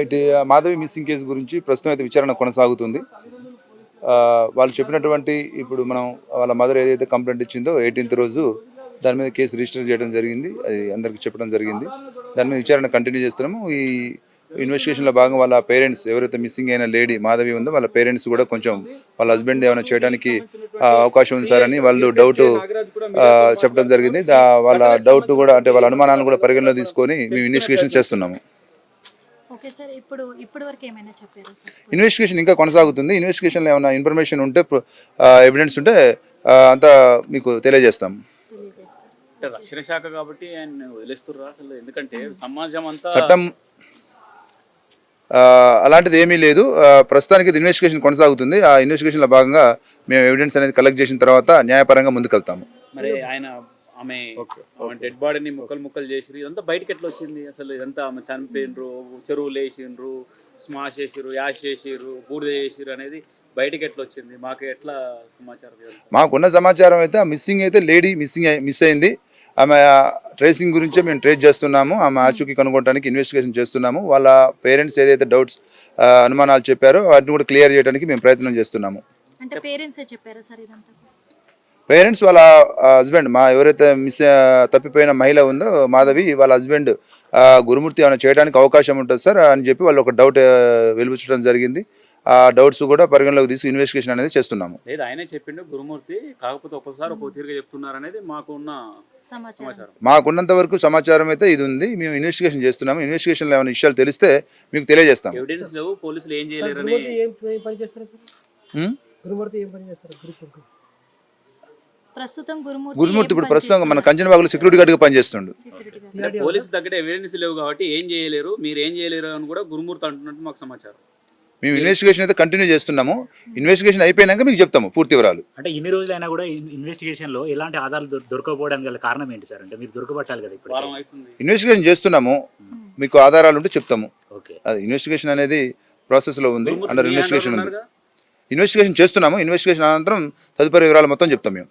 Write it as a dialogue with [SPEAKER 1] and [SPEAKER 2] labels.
[SPEAKER 1] ఇటు Madhavi missing case గురించి ప్రస్తుతం అయితే విచారణ కొనసాగుతుంది. వాళ్ళు చెప్పినటువంటి ఇప్పుడు మనం వాళ్ళ మదర్ ఏదైతే కంప్లైంట్ ఇచ్చిందో ఎయిటీన్త్ రోజు దాని మీద కేసు రిజిస్టర్ చేయడం జరిగింది. అది అందరికీ చెప్పడం జరిగింది. దాని మీద విచారణ కంటిన్యూ చేస్తున్నాము. ఈ ఇన్వెస్టిగేషన్లో భాగం వాళ్ళ పేరెంట్స్ ఎవరైతే మిస్సింగ్ అయిన లేడీ మాధవి ఉందో వాళ్ళ పేరెంట్స్ కూడా కొంచెం వాళ్ళ హస్బెండ్ ఏమైనా చేయడానికి అవకాశం ఉంది సార్ అని వాళ్ళు డౌట్ చెప్పడం జరిగింది. దా- వాళ్ళ డౌట్ కూడా అంటే వాళ్ళ అనుమానాలను కూడా పరిగణలో తీసుకొని మేము ఇన్వెస్టిగేషన్ చేస్తున్నాము.
[SPEAKER 2] ఓకే సార్ ఇప్పుడు ఇప్పటి వరకు ఏమైనా చెప్పారా సార్?
[SPEAKER 1] ఇన్వెస్టిగేషన్ ఇంకా కొనసాగుతుంది. ఇన్వెస్టిగేషన్లో ఏమైనా ఇన్ఫర్మేషన్ ఉంటే ఎవిడెన్స్ ఉంటే అంతా మీకు తెలియజేస్తాం.
[SPEAKER 3] అంటే రక్షణ శాఖ కాబట్టి ఆయన వదిలేస్తుర్రా అసలు? ఎందుకంటే సమాజం అంతా
[SPEAKER 1] చట్టం అలాంటిది ఏమీ లేదు. ప్రస్తుతానికి ఇది ఇన్వెస్టిగేషన్ కొనసాగుతుంది. ఆ ఇన్వెస్టిగేషన్లో భాగంగా మేము ఎవిడెన్స్ అనేది కలెక్ట్ చేసిన తర్వాత న్యాయపరంగా ముందుకెళ్తాము.
[SPEAKER 3] మరి ఆయన ఆమె డెడ్ బాడీని ముక్కలు ముక్కలు చేసిరు ఇదంతా బయటకి ఎట్లా వచ్చింది? అసలు ఇదంతా ఆమె చనిపోయినరు చెరువులు వేసిండ్రు స్మాష్ చేసిర్రు యాష్ చేసిర్రు బూడిద చేసిర్రు అనేది బయటకి ఎట్లా వచ్చింది? మాకు ఎట్లా సమాచారం?
[SPEAKER 1] మాకున్న సమాచారం అయితే మిస్సింగ్ అయితే లేడీ మిస్సింగ్ మిస్ అయింది. ఆమె ట్రేసింగ్ గురించే మేము ట్రేస్ చేస్తున్నాము. ఆమె ఆచూకీ కనుగొనడానికి ఇన్వెస్టిగేషన్ చేస్తున్నాము. వాళ్ళ పేరెంట్స్ ఏదైతే డౌట్స్ అనుమానాలు చెప్పారో వాటిని కూడా క్లియర్ చేయడానికి మేము ప్రయత్నం చేస్తున్నాము.
[SPEAKER 2] అంటే పేరెంట్సే చెప్పారా సార్ ఇదంతా?
[SPEAKER 1] పేరెంట్స్ వాళ్ళ హస్బెండ్ మా ఎవరైతే మిస్ తప్పిపోయిన మహిళ ఉందో మాధవి వాళ్ళ హస్బెండ్ గురుమూర్తి ఏమైనా చేయడానికి అవకాశం ఉంటుంది సార్ అని చెప్పి వాళ్ళు ఒక డౌట్ వెలిపించడం జరిగింది. ఆ డౌట్స్ కూడా పరిగణలోకి తీసుకు ఇన్వెస్టిగేషన్ అనేది చేస్తున్నాము.
[SPEAKER 3] లేదు ఆయనే చెప్పిండు గురుమూర్తి కాకపోతే ఒక్కొక్కసారి ఒక్కొక్క తీరుగా చెప్తున్నారు అనేది మాకు ఉన్న
[SPEAKER 2] సమాచారం.
[SPEAKER 1] మాకున్నంత వరకు సమాచారం అయితే ఇది ఉంది. మేము ఇన్వెస్టిగేషన్ చేస్తున్నాము. ఇన్వెస్టిగేషన్లో ఏమైనా విషయాలు తెలిస్తే మీకు తెలియజేస్తాం
[SPEAKER 3] ఎవిడెన్స్ లేవు పోలీసులు ఏం చేయలేరని
[SPEAKER 4] గురుమూర్తి ఏం ఏం పని చేస్తారు సార్
[SPEAKER 1] ఉం?
[SPEAKER 4] గురుమూర్తి ఏం పని చేస్తారు గురుకు
[SPEAKER 2] ప్రస్తుతం గురుమూర్తి
[SPEAKER 1] ఇప్పుడు ప్రస్తుతం మన? కంచనబాగులో సెక్యూరిటీ పనిచేస్తుండు.
[SPEAKER 2] Security guard.
[SPEAKER 3] అంటే పోలీసు దగ్గర ఎవిడెన్స్ లేవు కాబట్టి ఏం చేయలేరు. మీరు ఏం చేయలేరు అని కూడా గురుమూర్తి అంటున్నట్టు మాకు సమాచారం.
[SPEAKER 1] మేము ఇన్వెస్టిగేషన్ అయితే కంటిన్యూ చేస్తున్నాము. ఇన్వెస్టిగేషన్ అయిపోయినాక మీకు చెప్తాము పూర్తి వివరాలు.
[SPEAKER 5] అంటే ఇన్ని రోజులైనా కూడా ఇన్వెస్టిగేషన్లో ఎలాంటి ఆధారాలు దొరకకపోవడానికి గల కారణం ఏంటి సార్? అంటే మీరు దొరకబట్టాలి కదా ఇప్పుడు
[SPEAKER 1] ఇన్వెస్టిగేషన్ చేస్తున్నాము. మీకు ఆధారాలు ఉంటే చెప్తాము.
[SPEAKER 5] ఓకే.
[SPEAKER 1] అది ఇన్వెస్టిగేషన్ అనేది ప్రాసెస్లో ఉంది.
[SPEAKER 3] గురుమూర్తి
[SPEAKER 1] అండర్ ఇన్వెస్టిగేషన్ ఉంది? ఇన్వెస్టిగేషన్ చేస్తున్నాము. ఇన్వెస్టిగేషన్ అనంతరం తదుపరి వివరాలు మొత్తం చెప్తాం మేము.